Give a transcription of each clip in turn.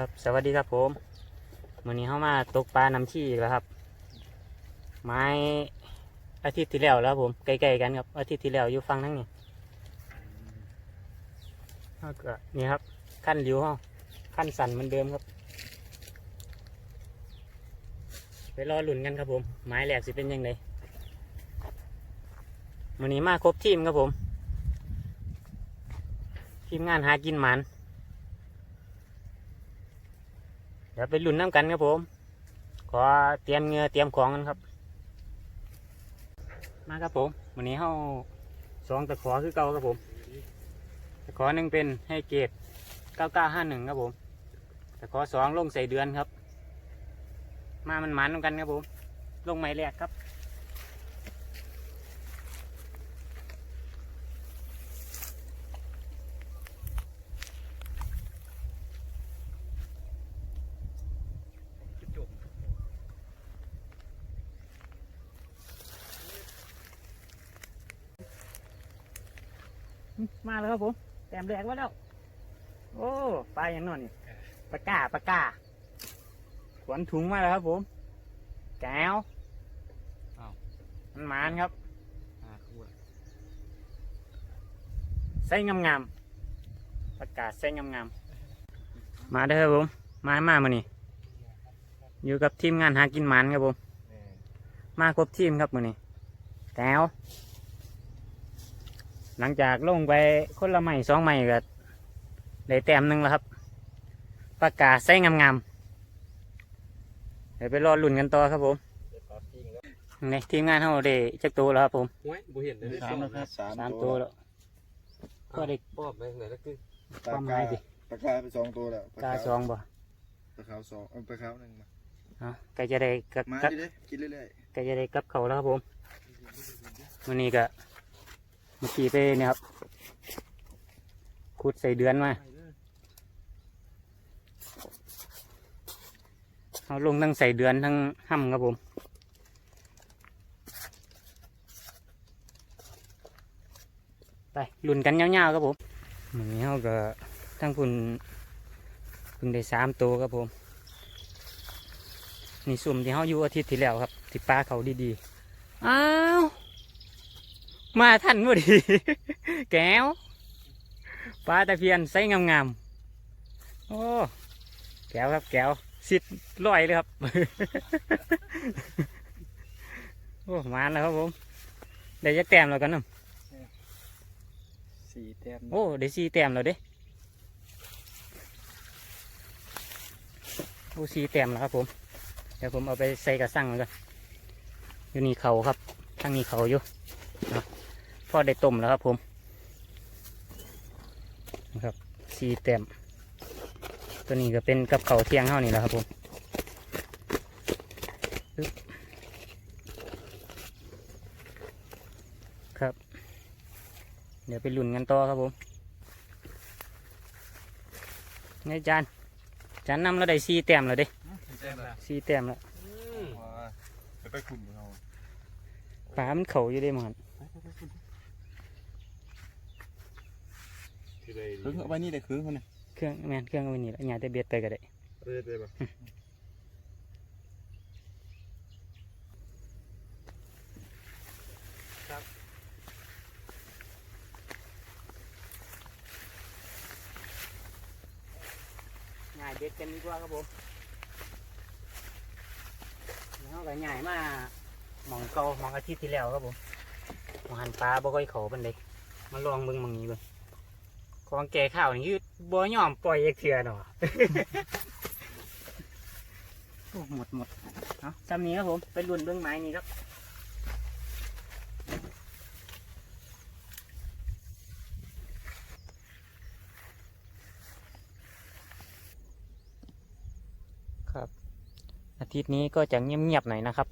ครับ สวัสดีครับผมวันนี้เข้ามาตกปลาน้ำชี่แล้วครับ ไม้อาทิตย์ที่แล้วแล้วผมใกล้ๆกันครับ อาทิตย์ที่แล้วอยู่ฟังทั้งนี้แล้วก็นี่ครับ ขั้นริ้วขั้นสั่นเหมือนเดิมครับ ไปรอหลุนกันครับผม ไม้แหลกสิเป็นยังไงวันนี้มาครบทีมครับผม ทีมงานหากินหมัน เดี๋ยวไปลุ้นน้ำกันครับผม ขอเตรียมเงือเตรียมของกันครับ มาครับผมวันนี้เข้าสองตะขอคือเก่าครับผมตะขอหนึ่งเป็นให้เกต9951ครับผมตะขอสองลงใส่เดือนครับ มามันหมันกันครับผม ลงไม้แรกครับ มาแล้วครับผม แต้มแรกมาแล้ว โอ้ปลาอย่างนอนนี่ปลาก้าปลาก้าขวนถุงมาแล้วครับผมแก้วอ้าวมันหมานครับอ่าขวดใส่งามๆประกาศใส่งามๆมาเด้อครับผม มามามานี่อยู่กับทีมงานหากินหมันครับผม มาครบทีมครับมือนี้แก้ว หลังจากลงไปคนละไม้สองไม้ก็ได้แต้มหนึ่งแล้วครับประกาศใส่งามๆเดี๋ยวไปรอลุ่นกันต่อครับผมนี่ทีมงานเขาได้จักตัวแล้วครับผมห้วยบ่เห็นเลยสามนะครับสามสามตัวแล้วก็ได้ป้อมไปไหนแล้วคือปลาความหกามายดิปลากาไปสองตัวแล้วกาสองบ่ปลาขาวสองเอาปลาขาวหนึ่งมาเอาใกล้จะได้กับมากับดิเด้กินเรื่อยใกล้จะได้กับเขาแล้วครับผมวันนี้ก็เมื่อกี้ไปเนี่ยครับขุดใส่เดือนมาเอาลงทั้งใส่เดือนทั้งห้ำครับผมไปลุ่นกันยาๆครับผมเหมือนนี้เขาก็ทั้งคุณเพิ่งได้สามตัวครับผมนี่สุ่มที่เขาอยู่อาทิตย์ที่แล้วครับที่ปลาเขาดีๆอ้าว มาทันพอดี แก้วปลาตะเพียนไซส์งามๆ โอ้ แก้วครับแก้วสิดลอยเลยครับ โอ้มาแล้วครับผม ได้จะแต้มแล้วกันเนาะสี่แต้ม โอ้ ได้สี่แต้มแล้วเด้โอ้สี่แต้มแล้วครับผม เดี๋ยวผมเอาไปใส่กระสังแล้วกันอยู่นี่เขาครับทั้งนี้เขาอยู่เนาะ พอได้ต้มแล้วครับผมนะครับสี่แต้มตัวนี้ก็เป็นกับเขาวเที่ยงเท่านี้แหละครับผมปึ๊บครับ เดี๋ยวไปลุ่นกันต่อครับผมไงจานจานนำแล้วได้สี่แต้มแล้วเด้แต้มละสี่แต้มแล้วไปไปขุนเอาปลามันเขาอยู่ได้หมด ที่ใดคึ้งเอาไว้นี่เลยคึ้งคนน่ะเครื่องแมนเครื่องเอาไว้นี่แหละอย่าแต่เบียดไปก็ได้เรื่อยๆป่ะง่ายเบ็ดกันดีกว่าครับผมแล้วก็ง่ายมาหมองเก่าหมองอาทิตย์ที่แล้วครับผมหมองหันปลาบ่ค่อยเขาเป็นเลยมาลองเบิ่งหมองนี้เบิ่ง ของแก่ข้าวนี่คือบ่ยอมปล่อยเอกเถื่อหนอโอ้หมดหมดเอาจำนี้ครับผมเป็นรุ่นเบื้องไม้นี้ครับครับ อาทิตย์นี้ก็จะเงียบๆหน่อยนะครับ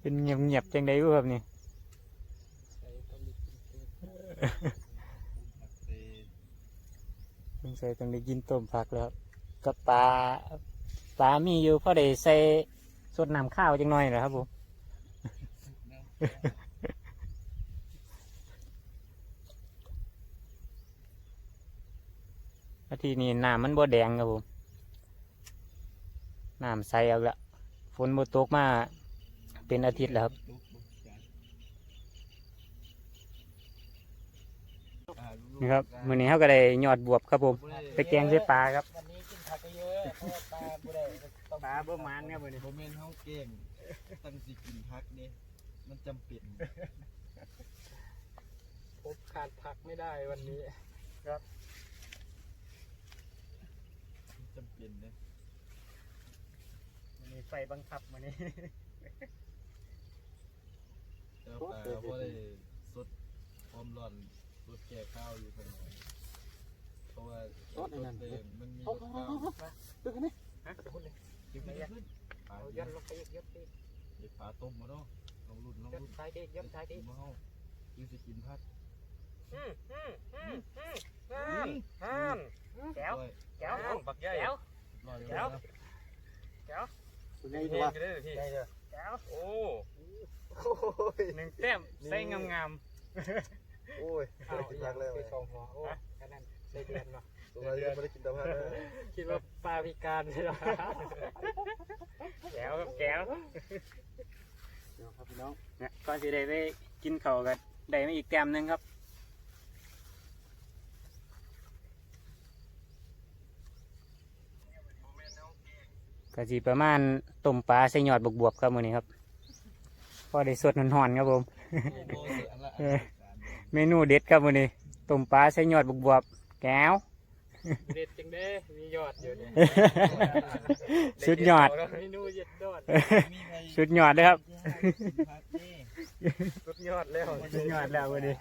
เป็นเงียบๆจังไดวะครับนี่ สงสัยต้องได้กินต้มผักแล้วครับกับปลาปลามีอยู่พอได้ใส่สดน้ำข้าวจังหน่อยเหรอครับผมอาทีนี้น้ำมันบ่แดงครับผมน้ำใสเอาละฝนบ่ตกมาเป็นอาทิตย์แล้วครับ นี่ครับมื้อนี้เขาก็ได้ยอดบวบครับผมไปแกงใส่ปลาครับวันนี้กินผักเยอะเพราะว่าปลาบ่ได้ต้องปลาบ่มานครับมื้อนี้โมเมนเฮาเก่งตั้งสิกินพักนี่มันจำเป็นผมขาดผักไม่ได้วันนี้มันจำเป็นเนี่ยมื้อนี้ไฟบังคับมื้อนี้แต่ว่าปลาบ่ได้สดความร้อน สดแก่ข้าวอยู่ข้างในเพราะว่าสดเลยมันมีรสข้าวตึกนี่ฮะจะพูดเลยกินไม่ได้ขึ้นปลาเอายยันลงไปอีกยัดไปอีกเด็กปลาต้มมาเนาะลองรุ่นลองรุ่นซ้ายดิยัดซ้ายดิมาเฮาคือสิกินพักอืมอืมอืมอืมอืมแก้วแก้วบักใหญ่แก้วแก้วนะคุณยังตัวได้เลยพี่ได้เลยแก้วโอ้หนึ่งแต้มใส่งาม โอ้ยเอาอีกอย่างไปสองหัวโอ้แค่นั้นใส่เดือนเนาะตัวเรายังไม่ได้กินแต่พักนะคิดว่าปลาพิการใช่ไหมๆแก้วครับแก้วเดี๋ยวครับพี่น้องเนี่ยก็สิได้ไปกินข้าวกันได้มาอีกแต้มหนึงครับก็สิประมาณต้มปลาใส่ยอดบวบๆครับมื้อนี้ครับพอได้สดหอนๆครับผมโอ้โห เสียอันละเออเมนูเด็ดครับมื้อนี้ต้มปลาใส่ยอดบวบๆแก้วเด็ดจริงเด้มียอดอยู่เนี่ยสุดยอดเมนูเย็ดยอดสุดยอดเลยครับ สุดยอดแล้วสุดยอดแล้วมื้อนี้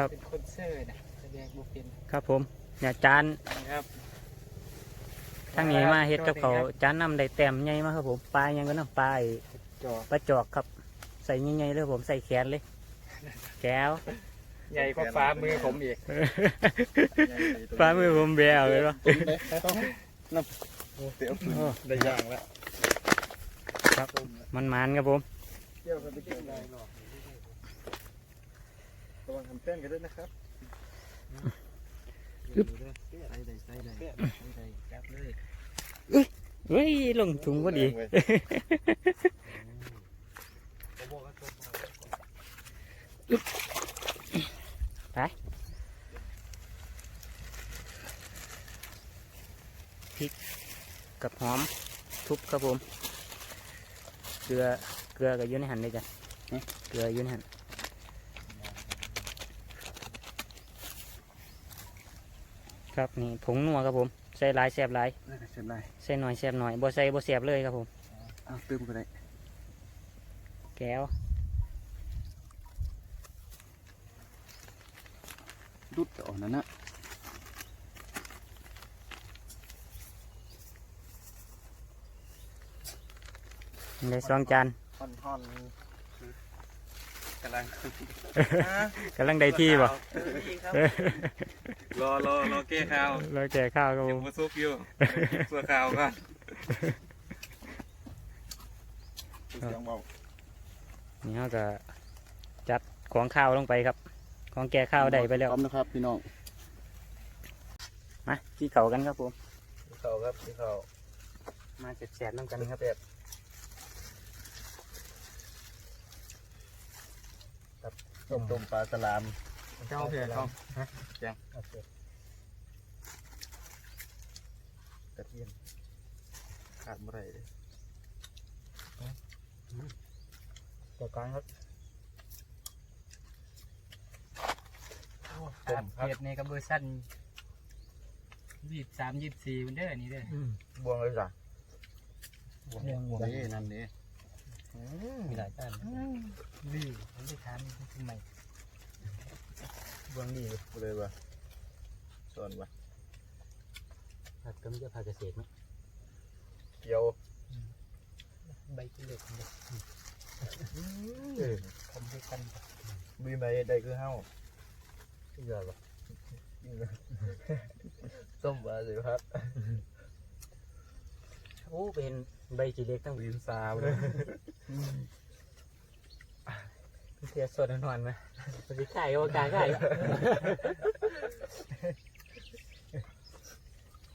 ครับ เป็นคนเซอร์นะแสดงบุเป็นครับผมเนี่ยจานครับทั้งนี้มาเฮ็ดกับเขาวจานนำได้แต้มใหญ่มากครับผมปลายังก็น้ำปลาไอ้จอปลาจอกครับ ใส่ใหญ่ๆเลยผมใส่แขนเลย แก้วใหญ่กว่าฟ้ามือผมอีกปลามือผมแบวเลยวะเตี๋ยวฝืนได้ย่างแล้วครับมันมันๆครับผมเกี่ยวกันไปกินได้หรอ ระวังทำแป้งกันด้วยนะครับใส่ได้ใส่ได้ใส่จับเลยเฮ้ยลงถุงพอดีไปพริกกับหอมทุบครับผม เกลือ เกลือกับยืนในหันเลยจ้ะเกลือยืนในหัน ครับนี่ผงนัวครับผมใส่หลายแสบหลายเสร็จได้ใส่หน่อยแสบหน่อยบ่ใส่บ่แสบเลยครับผมอ้าวเติมก็ได้แก้วดุดจะอ่อนนั่นนะได้สองจานห่อนห่อน กำลังกำลังได้ที่บ่รอรอรอเก้ข้าวเราแก่ข้าวครับผยังมมาซุปอยู่เพื่อข้าวก่อนเสียงเบานี่เราจะจัดของข้าวลงไปครับ ของแก่ข้าวได้ไปแล้วพร้อมนะครับพี่น้องมาที่เขากันครับผมข้าวครับพี่ข้าวมาแสบๆน้ำกันครับ ต้มต้มปลาสลามเจ้าเพื่อนเขากระเทียมขาดเมื่อไหรเลยตัวกลางครับต้มครับเฮ็ดในกับเบอร์สั้นยี่สามยี่สี่มันเด้อนี่เด้อบวงเลยจ้ะบวงบวงนี่นั่นนี่ มีหลายด้านดีผมได้ทานทำไมบวงดีเลยว่ะส่วนว่ะผัดก็ไม่ใช่ผัดเกษตรมั้ยเกี๊ยวใบกิเลสเนี่ยเออทำให้กันบีใบได้คือเฮ้าเยอะว่ะส้มปลาสิครับโอ้เป็น ใบกิเลสตั้งบีมซาวเลยเสียสดนอนไหมมันจะขายโอกาสขาย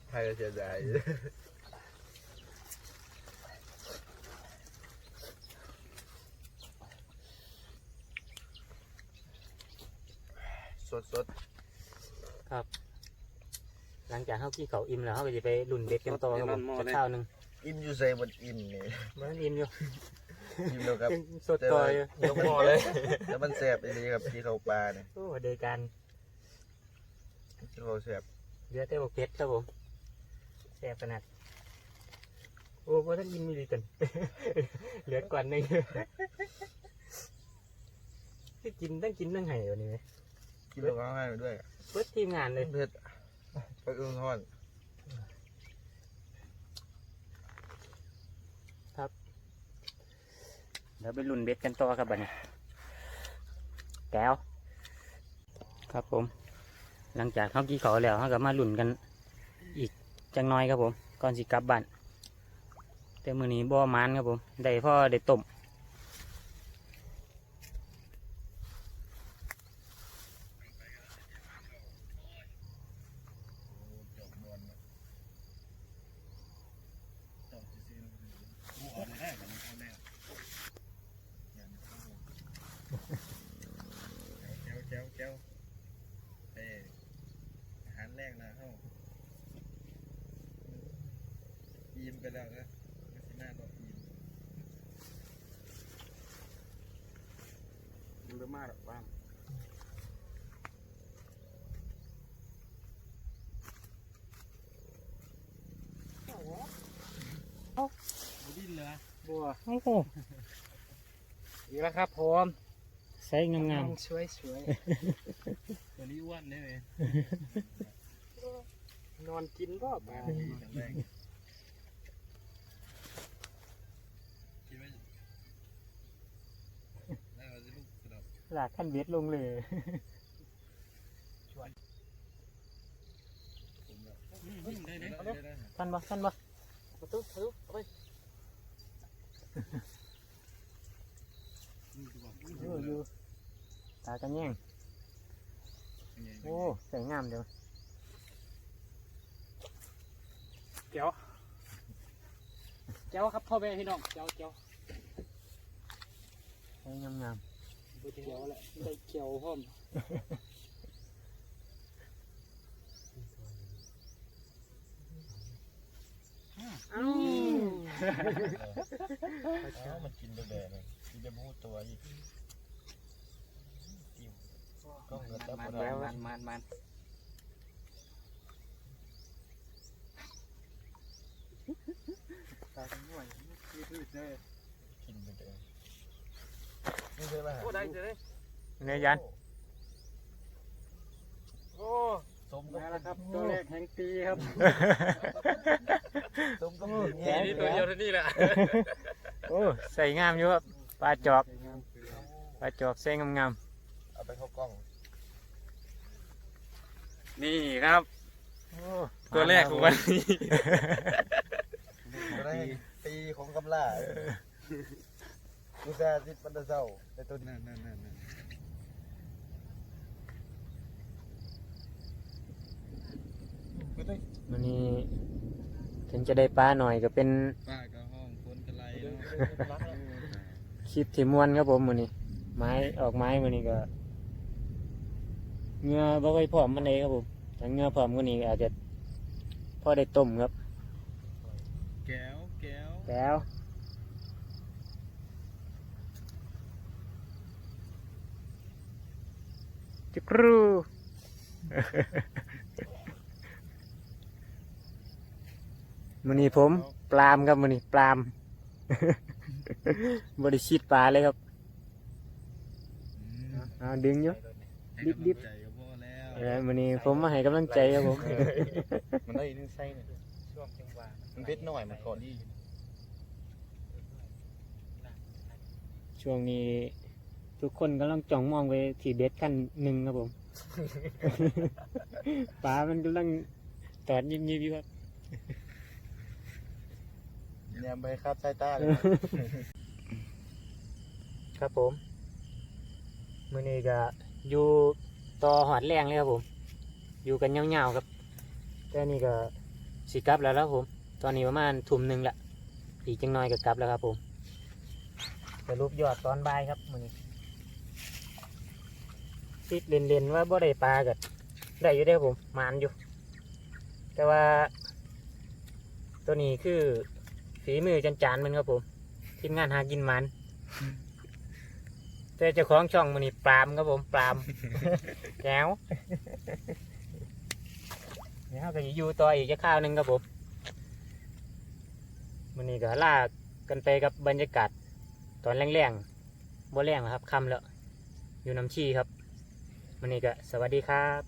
ใครจะเสียใจสดสดหลังจากเขากี่เขาอิ่มแล้วเขาก็จะไปลุ่นเบ็ดกันต่อครับผมสักข้าวหนึ่ง อิ่มอยู่ใส่บนอิ่มนี่มันอิ่มอยู่อิ่มแล้วครับยังสดต่ออยู่ยกหม้อเลยแล้วมันแสบอีนี้ครับที่เขาปลาเนี่ยโอ้เดยการที่เขาแสบเหลือแต่บอกเพชรครับผมแซ่บขนาดโอ้พอท่านกินมีดีกัน เหลือกว่าหนึงที่กินตั้งกินตั้งไห้วันนี้ไหมกินแล้วก็ให้ไปด้วยเปิดทีมงานเลยเผ็ดไปอึ้งทอด ดี๋ยวไปลุ่นเบ็ดกันต่อครับบัดนี้แก้วครับผม หลังจากเขากี่เขาแล้วเขาก็มาลุ่นกันอีกจังน้อยครับผมก่อนสิกลับบ้านแต่มือนี้บ่มานครับผมได้พ่อได้ต้ม แก้วแก้วแก้วเอออาหารแรกนะเฮ้าอิ่มไป แล้วนะไม่ใช่หน้าบอกอิ่มมันเริ่มมากหรอกบ้างดิ้นเลยบัวโอ้โหอีกแล้วครับผมใส่งามสวยสวยตัวนี้อ้วนได้ไหมนอนกินบ่ปลา ดีครั้งแรกคิดว่าน่าจะลูกสลับ ๆ หลากขั้นเบ็ดลงเลยผมแบบได้ได้ได้ท่านบ่ท่านบ่ประตูประตูเอาไปอยู่อยู่ตากันแย่งโอ้ใส่งามเดี๋ยวเจียวเจียวครับพ่อแม่พี่น้องเจียวเจียวใส่งามงามบ่ เจียวแหละได้เจียวพร้อมเอ้ามันกินไปแบบเลยกินจะมูตัวอีกจิ้มก็เงินแล้วมันมันมันตาหน่วยคือคือเลยกินไปเลย นี่ใช่ไหมโอ้ได้เจอเลยเนื้อยัน โอ้สมมาแล้วครับตัวแรกแห่งปีครับสมก็แกะนี่ตัวเดียวเท่านี้แหละโอ้ใส่งามอยู่ครับปลาจอกปลาจอกใส่งามงามเอาไปเข้ากล้อง นี่ครับๆโอ้ตัวแรกของวันนี้ก็ได้ปีของกำล่ากูแซ่ติดปันตะเศร้าในตัวนี้นั่นนั่นนั่นวันนี้ถึงจะได้ปลาหน่อยก็เป็นป้าก็ห้องคนกระไรเนาะคลิปที่ม่วนครับผมวันนี้ไม้ออกไม้วันนี้ก็เงือบ่ค่อยพร้อมมันเลยครับผมถ้าเงือพร้อมกว่านี้อาจจะพอได้ต้มครับ แก้วแก้ว แล้ว จุกรูมันนี่ผม ปลามครับมันนี่ปลามบริชิตปลาเลยครับเอาดึงอยู่ดิบดิบใจก็พอแล้วเออมันนี่ผมมาให้กำลังใจครับผมมันได้นึงไส้เนี่ยช่วงจังหวะมันเผ็ดหน่อยมันก่อนดีช่วงนี้ ทุกคนกำลังจ้องมองไปที่เบ็ดขั้นหนึ่งครับผมปลามันกำลังตอดยิบยิบๆอยู่ครับยามไปคาดสายตาเลย ครับผม มือนี้ก็อยู่ต่อหอดแรงเลยครับผม อยู่กันยาวๆครับ แต่นี่ก็สิกลับแล้วแล้วผม ตอนนี้ประมาณทุ่มหนึ่งละ อีกจังน้อยก็กลับแล้วครับผมสรุปยอดตอนบ่ายครับมือนี้ ติดเล่นๆว่าบ่ได้ปลากัได้อยู่ได้ผมมานอยู่ แต่ว่า ตัวนี้คือฝีมือจันจานมันครับผมทีมงานหากินมันแต่เจ้าของช่องมันนี่ปรามครับผมปรามแก้วเดี๋ยวก็จะอยู่ต่ออีกจะข้าวหนึ่งครับผมมันนี่ก็ลากกันไปกับบรรยากาศตอนแรงๆบ่แรงครับค่ำแล้วอยู่น้ำชีครับ มันนี่ก็สวัสดีครับ